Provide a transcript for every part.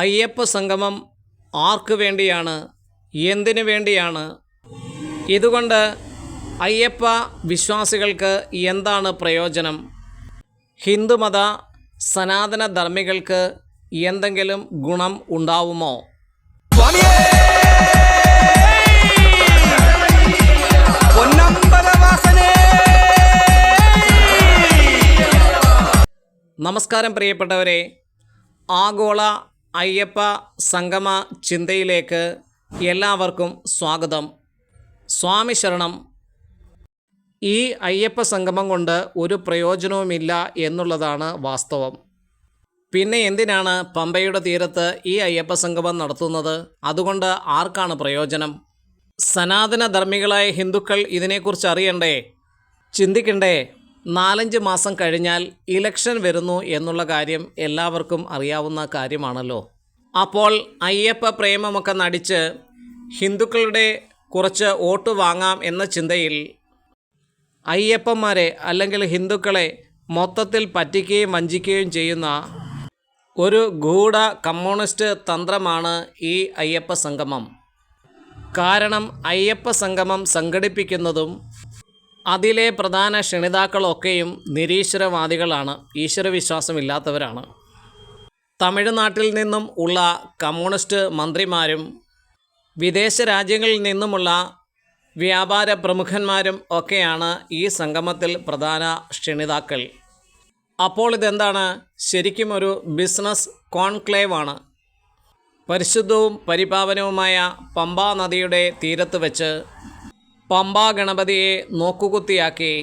അയ്യപ്പ സംഗമം ആർക്ക് വേണ്ടിയാണ്? എന്തിനു വേണ്ടിയാണ്? ഇതുകൊണ്ട് അയ്യപ്പ വിശ്വാസികൾക്ക് എന്താണ് പ്രയോജനം? ഹിന്ദുമത സനാതന ധർമ്മികൾക്ക് എന്തെങ്കിലും ഗുണം ഉണ്ടാവുമോ? നമസ്കാരം പ്രിയപ്പെട്ടവരെ. ആഗോള അയ്യപ്പ സംഗമ ചിന്തയിലേക്ക് എല്ലാവർക്കും സ്വാഗതം. സ്വാമി ശരണം. ഈ അയ്യപ്പ സംഗമം കൊണ്ട് ഒരു പ്രയോജനവുമില്ല എന്നുള്ളതാണ് വാസ്തവം. പിന്നെ എന്തിനാണ് പമ്പയുടെ തീരത്ത് ഈ അയ്യപ്പ സംഗമം നടത്തുന്നത്? അതുകൊണ്ട് ആർക്കാണ് പ്രയോജനം? സനാതന ധർമ്മികളായ ഹിന്ദുക്കൾ ഇതിനെക്കുറിച്ച് അറിയണ്ടേ? ചിന്തിക്കണ്ടേ? നാലഞ്ച് മാസം കഴിഞ്ഞാൽ ഇലക്ഷൻ വരുന്നു എന്നുള്ള കാര്യം എല്ലാവർക്കും അറിയാവുന്ന കാര്യമാണല്ലോ. അപ്പോൾ അയ്യപ്പ പ്രേമമൊക്കെ നടിച്ച് ഹിന്ദുക്കളുടെ കുറച്ച് വോട്ട് വാങ്ങാം എന്ന ചിന്തയിൽ അയ്യപ്പന്മാരെ അല്ലെങ്കിൽ ഹിന്ദുക്കളെ മൊത്തത്തിൽ പറ്റിക്കുകയും വഞ്ചിക്കുകയും ചെയ്യുന്ന ഒരു ഗൂഢ കമ്മ്യൂണിസ്റ്റ് തന്ത്രമാണ് ഈ അയ്യപ്പ സംഗമം. കാരണം അയ്യപ്പ സംഗമം സംഘടിപ്പിക്കുന്നതും അതിലെ പ്രധാന ക്ഷണിതാക്കളൊക്കെയും നിരീശ്വരവാദികളാണ്. ഈശ്വരവിശ്വാസമില്ലാത്തവരാണ്. തമിഴ്നാട്ടിൽ നിന്നും ഉള്ള കമ്മ്യൂണിസ്റ്റ് മന്ത്രിമാരും വിദേശ രാജ്യങ്ങളിൽ നിന്നുമുള്ള വ്യാപാര പ്രമുഖന്മാരും ഒക്കെയാണ് ഈ സംഗമത്തിൽ പ്രധാന ക്ഷണിതാക്കൾ. അപ്പോൾ ഇതെന്താണ്? ശരിക്കും ഒരു ബിസിനസ് കോൺക്ലേവാണ്. പരിശുദ്ധവും പരിപാവനവുമായ പമ്പാ നദിയുടെ തീരത്ത് വെച്ച് പമ്പാ ഗണപതിയെ നോക്കുകുത്തിയാക്കി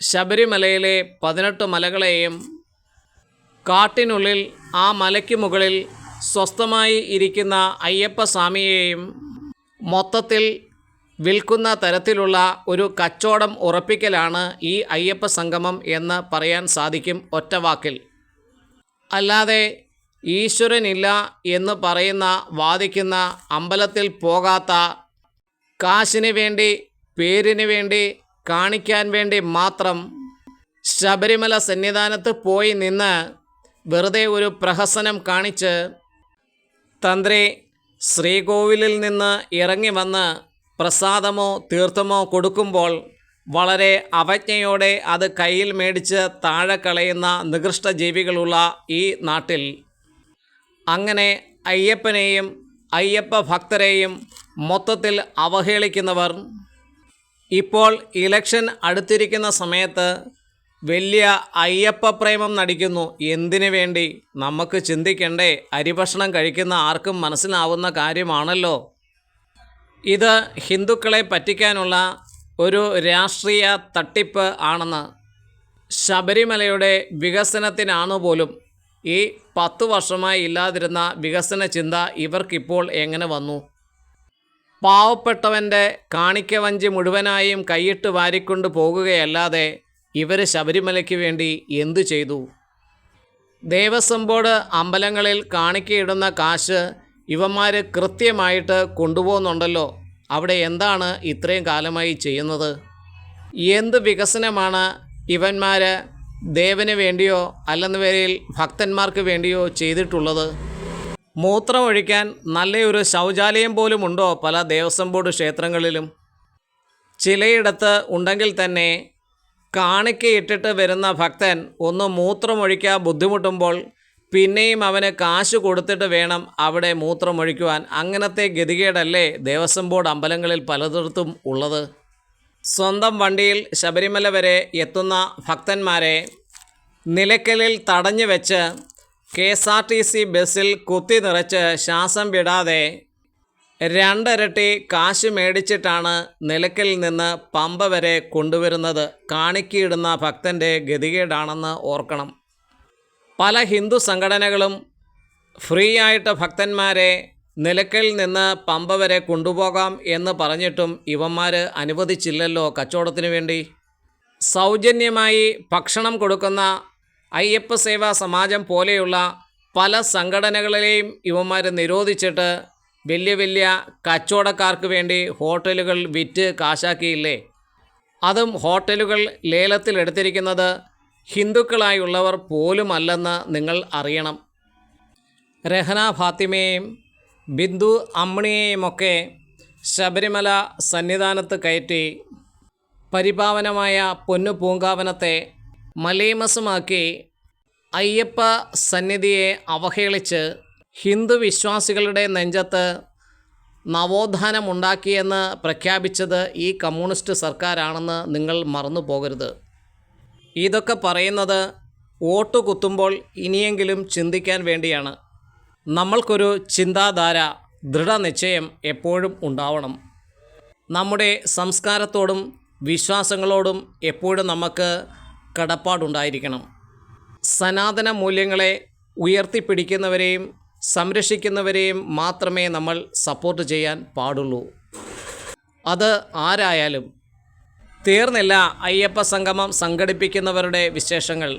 ശബരിമലയിലെ പതിനെട്ട് മലകളെയും കാട്ടിനുള്ളിൽ ആ മലയ്ക്ക് മുകളിൽ സ്വസ്ഥമായി ഇരിക്കുന്ന അയ്യപ്പസ്വാമിയെയും മൊത്തത്തിൽ വിൽക്കുന്ന തരത്തിലുള്ള ഒരു കച്ചവടം ഉറപ്പിക്കലാണ് ഈ അയ്യപ്പ സംഗമം എന്ന് പറയാൻ സാധിക്കും ഒറ്റവാക്കിൽ അല്ലാതെ ഈശ്വരനില്ല എന്ന് പറയുന്ന വാദിക്കുന്ന അമ്പലത്തിൽ പോകാത്ത കാശിന് വേണ്ടി പേരിന് വേണ്ടി കാണിക്കാൻ വേണ്ടി മാത്രം ശബരിമല സന്നിധാനത്ത് പോയി നിന്ന് വെറുതെ ഒരു പ്രഹസനം കാണിച്ച് തന്ത്രി ശ്രീകോവിലിൽ നിന്ന് ഇറങ്ങി വന്ന് പ്രസാദമോ തീർത്ഥമോ കൊടുക്കുമ്പോൾ വളരെ അവജ്ഞയോടെ അത് കയ്യിൽ മേടിച്ച് താഴെ കളയുന്ന നികൃഷ്ട ജീവികളുള്ള ഈ നാട്ടിൽ അങ്ങനെ അയ്യപ്പനെയും അയ്യപ്പ ഭക്തരെയും മൊത്തത്തിൽ അവഹേളിക്കുന്നവർ. ഇപ്പോൾ ഇലക്ഷൻ അടുത്തിരിക്കുന്ന സമയത്ത് വലിയ അയ്യപ്പ പ്രേമം നടിക്കുന്നു. എന്തിനു വേണ്ടി? നമുക്ക് ചിന്തിക്കണ്ടേ. അരിഭക്ഷണം കഴിക്കുന്ന ആർക്കും മനസ്സിലാവുന്ന കാര്യമാണല്ലോ. ഇത് ഹിന്ദുക്കളെ പറ്റിക്കാനുള്ള ഒരു രാഷ്ട്രീയ തട്ടിപ്പ് ആണെന്ന്. ശബരിമലയുടെ വികസനത്തിനാണ് പോലും ഈ പത്തു വർഷമായി ഇല്ലാതിരുന്ന വികസന ചിന്ത ഇവർക്കിപ്പോൾ എങ്ങനെ വന്നു? പാവപ്പെട്ടവന്റെ കാണിക്കവഞ്ചി മുഴുവനായും കൈയിട്ട് വാരിക്കൊണ്ട് പോകുകയല്ലാതെ ഇവർ ശബരിമലയ്ക്ക് വേണ്ടി എന്തു ചെയ്തു? ദേവസ്വം ബോർഡ് അമ്പലങ്ങളിൽ കാണിക്കയിടുന്ന കാശ് ഇവന്മാർ കൃത്യമായിട്ട് കൊണ്ടുപോകുന്നുണ്ടല്ലോ. അവിടെ എന്താണ് ഇത്രയും കാലമായി ചെയ്യുന്നത്? എന്ത് വികസനമാണ് ഇവന്മാർ ദേവന് വേണ്ടിയോ അല്ലെന്ന പേരിൽ ഭക്തന്മാർക്ക് വേണ്ടിയോ ചെയ്തിട്ടുള്ളത്? മൂത്രമൊഴിക്കാൻ നല്ലയൊരു ശൗചാലയം പോലും ഉണ്ടോ പല ദേവസ്വം ബോർഡ് ക്ഷേത്രങ്ങളിലും? ചിലയിടത്ത് ഉണ്ടെങ്കിൽ തന്നെ കാണിക്കയിട്ടിട്ട് വരുന്ന ഭക്തൻ ഒന്ന് മൂത്രമൊഴിക്കാൻ ബുദ്ധിമുട്ടുമ്പോൾ പിന്നെയും അവന് കാശ് കൊടുത്തിട്ട് വേണം അവിടെ മൂത്രമൊഴിക്കുവാൻ. അങ്ങനത്തെ ഗതികേടല്ലേ ദേവസ്വം ബോർഡ് അമ്പലങ്ങളിൽ പലയിടത്തും ഉള്ളത്? സ്വന്തം വണ്ടിയിൽ ശബരിമല വരെ എത്തുന്ന ഭക്തന്മാരെ നിലയ്ക്കലിൽ തടഞ്ഞു വെച്ച് K S R T C ബസ്സിൽ കുത്തി നിറച്ച് ശ്വാസം വിടാതെ രണ്ടിരട്ടി കാശ് മേടിച്ചിട്ടാണ് നിലക്കിൽ നിന്ന് പമ്പ വരെ കൊണ്ടുവരുന്നത്. കാണിക്കിയിടുന്ന ഭക്തന്റെ ഗതികേടാണെന്ന് ഓർക്കണം. പല ഹിന്ദു സംഘടനകളും ഫ്രീ ആയിട്ട് ഭക്തന്മാരെ നിലക്കിൽ നിന്ന് പമ്പ വരെ കൊണ്ടുപോകാം എന്ന് പറഞ്ഞിട്ടും ഇവന്മാർ അനുവദിച്ചില്ലല്ലോ കച്ചവടത്തിന് വേണ്ടി. സൗജന്യമായി ഭക്ഷണം കൊടുക്കുന്ന അയ്യപ്പ സേവാ സമാജം പോലെയുള്ള പല സംഘടനകളെയും ഇവന്മാർ നിരോധിച്ചിട്ട് വലിയ വലിയ കച്ചവടക്കാർക്ക് വേണ്ടി ഹോട്ടലുകൾ വിറ്റ് കാശാക്കിയില്ലേ? അതും ഹോട്ടലുകൾ ലേലത്തിലെടുത്തിരിക്കുന്നത് ഹിന്ദുക്കളായുള്ളവർ പോലുമല്ലെന്ന് നിങ്ങൾ അറിയണം. രഹന ഫാത്തിമയെയും ബിന്ദു അമ്മിണിയെയുമൊക്കെ ശബരിമല സന്നിധാനത്ത് കയറ്റി പരിപാവനമായ പൊന്നു പൂങ്കാവനത്തെ മലീമസമാക്കി അയ്യപ്പ സന്നിധിയെ അവഹേളിച്ച് ഹിന്ദു വിശ്വാസികളുടെ നെഞ്ചത്ത് നവോത്ഥാനമുണ്ടാക്കിയെന്ന് പ്രഖ്യാപിച്ചത് ഈ കമ്മ്യൂണിസ്റ്റ് സർക്കാരാണെന്ന് നിങ്ങൾ മറന്നു പോകരുത്. ഇതൊക്കെ പറയുന്നത് വോട്ട് കുത്തുമ്പോൾ ഇനിയെങ്കിലും ചിന്തിക്കാൻ വേണ്ടിയാണ്. നമ്മൾക്കൊരു ചിന്താധാര ദൃഢനിശ്ചയം എപ്പോഴും ഉണ്ടാവണം. നമ്മുടെ സംസ്കാരത്തോടും വിശ്വാസങ്ങളോടും എപ്പോഴും നമുക്ക് കടപ്പാടുണ്ടായിരിക്കണം. സനാതന മൂല്യങ്ങളെ ഉയർത്തിപ്പിടിക്കുന്നവരെയും സംരക്ഷിക്കുന്നവരെയും മാത്രമേ നമ്മൾ സപ്പോർട്ട് ചെയ്യാൻ പാടുള്ളൂ. അത് ആരായാലും. തീർന്നില്ല അയ്യപ്പ സംഗമം സംഘടിപ്പിക്കുന്നവരുടെ വിശേഷങ്ങൾ.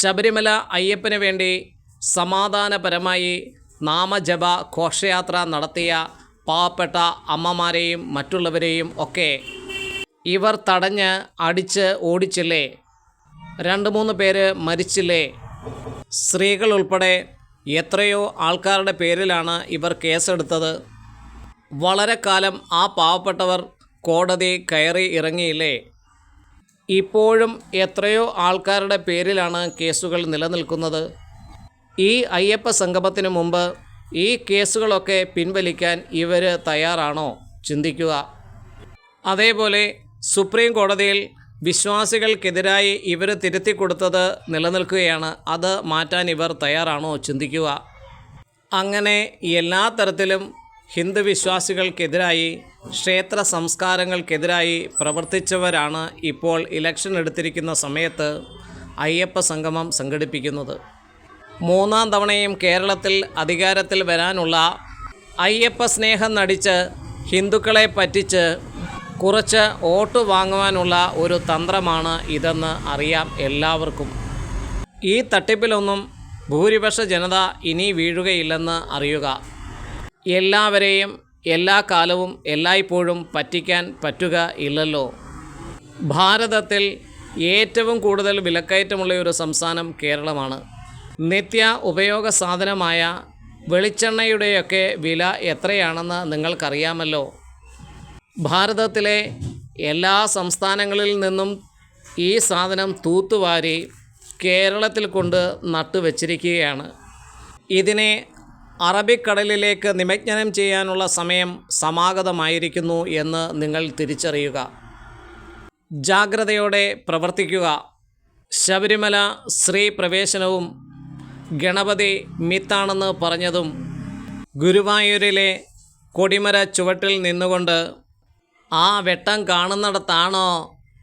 ശബരിമല അയ്യപ്പന് വേണ്ടി സമാധാനപരമായി നാമജപ ഘോഷയാത്ര നടത്തിയ പാവപ്പെട്ട അമ്മമാരെയും മറ്റുള്ളവരെയും ഒക്കെ ഇവർ തടഞ്ഞ് അടിച്ച് ഓടിച്ചില്ലേ? രണ്ട് മൂന്ന് പേര് മരിച്ചില്ലേ? സ്ത്രീകൾ ഉൾപ്പെടെ എത്രയോ ആൾക്കാരുടെ പേരിലാണ് ഇവർ കേസെടുത്തത്. വളരെ കാലം ആ പാവപ്പെട്ടവർ കോടതി കയറി ഇറങ്ങിയില്ലേ? ഇപ്പോഴും എത്രയോ ആൾക്കാരുടെ പേരിലാണ് കേസുകൾ നിലനിൽക്കുന്നത്. ഈ അയ്യപ്പ സംഗമത്തിന് മുമ്പ് ഈ കേസുകളൊക്കെ പിൻവലിക്കാൻ ഇവർ തയ്യാറാണോ? ചിന്തിക്കുക. അതേപോലെ സുപ്രീം കോടതിയിൽ വിശ്വാസികൾക്കെതിരായി ഇവർ തിരുത്തി കൊടുത്തത് നിലനിൽക്കുകയാണ്. അത് മാറ്റാൻ ഇവർ തയ്യാറാണോ ചിന്തിക്കുക. അങ്ങനെ എല്ലാ തരത്തിലും ഹിന്ദു വിശ്വാസികൾക്കെതിരായി ക്ഷേത്ര സംസ്കാരങ്ങൾക്കെതിരായി പ്രവർത്തിച്ചവരാണ് ഇപ്പോൾ ഇലക്ഷൻ എടുത്തിരിക്കുന്ന സമയത്ത് അയ്യപ്പ സംഗമം സംഘടിപ്പിക്കുന്നത്. മൂന്നാം തവണയും കേരളത്തിൽ അധികാരത്തിൽ വരാനുള്ള അയ്യപ്പ സ്നേഹം നടിച്ച് ഹിന്ദുക്കളെ പറ്റിച്ച് കുറച്ച് വോട്ട് വാങ്ങുവാനുള്ള ഒരു തന്ത്രമാണ് ഇതെന്ന് അറിയാം എല്ലാവർക്കും. ഈ തട്ടിപ്പിലൊന്നും ഭൂരിപക്ഷ ജനത ഇനി വീഴുകയില്ലെന്ന് അറിയുക. എല്ലാവരെയും എല്ലാ കാലവും എല്ലായ്പ്പോഴും പറ്റിക്കാൻ പറ്റുക ഇല്ലല്ലോ. ഭാരതത്തിൽ ഏറ്റവും കൂടുതൽ വിലക്കയറ്റമുള്ള ഒരു സംസ്ഥാനം കേരളമാണ്. നിത്യ ഉപയോഗ സാധനമായ വെളിച്ചെണ്ണയുടെയൊക്കെ വില എത്രയാണെന്ന് നിങ്ങൾക്കറിയാമല്ലോ. ഭാരതത്തിലെ എല്ലാ സംസ്ഥാനങ്ങളിൽ നിന്നും ഈ സാധനം തൂത്തുവാരി കേരളത്തിൽ കൊണ്ട് നട്ടുവച്ചിരിക്കുകയാണ് ഇതിനെ അറബിക്കടലിലേക്ക് നിമജ്ഞനം ചെയ്യാനുള്ള സമയം സമാഗതമായിരിക്കുന്നു എന്ന് നിങ്ങൾ തിരിച്ചറിയുക. ജാഗ്രതയോടെ പ്രവർത്തിക്കുക. ശബരിമല സ്ത്രീ പ്രവേശനവും ഗണപതി മിത്താണെന്ന് പറഞ്ഞതും ഗുരുവായൂരിലെ കൊടിമര ചുവട്ടിൽ നിന്നുകൊണ്ട് ആ വെട്ടം കാണുന്നിടത്താണോ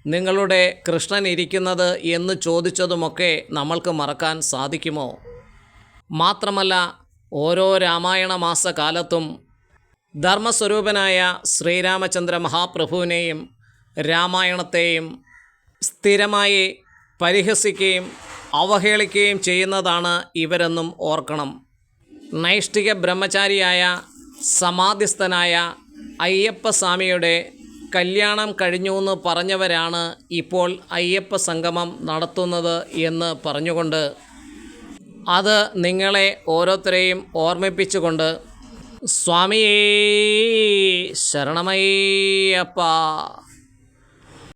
നിങ്ങളുടെ കൃഷ്ണൻ ഇരിക്കുന്നത് എന്ന് ചോദിച്ചതുമൊക്കെ നമ്മൾക്ക് മറക്കാൻ സാധിക്കുമോ? മാത്രമല്ല ഓരോ രാമായണ മാസകാലത്തും ധർമ്മസ്വരൂപനായ ശ്രീരാമചന്ദ്ര മഹാപ്രഭുവിനെയും രാമായണത്തെയും സ്ഥിരമായി പരിഹസിക്കുകയും അവഹേളിക്കുകയും ചെയ്യുന്നതാണ് ഇവരെന്നും ഓർക്കണം. നൈഷ്ഠിക ബ്രഹ്മചാരിയായ സമാധിസ്ഥനായ അയ്യപ്പസ്വാമിയുടെ കല്യാണം കഴിഞ്ഞു എന്ന് പറഞ്ഞവരാണ് ഇപ്പോൾ അയ്യപ്പ സംഗമം നടത്തുന്നത് എന്ന് പറഞ്ഞുകൊണ്ട് അത് നിങ്ങളെ ഓരോരുത്തരെയും ഓർമ്മിപ്പിച്ചുകൊണ്ട് സ്വാമിയേ ശരണമയ്യപ്പ.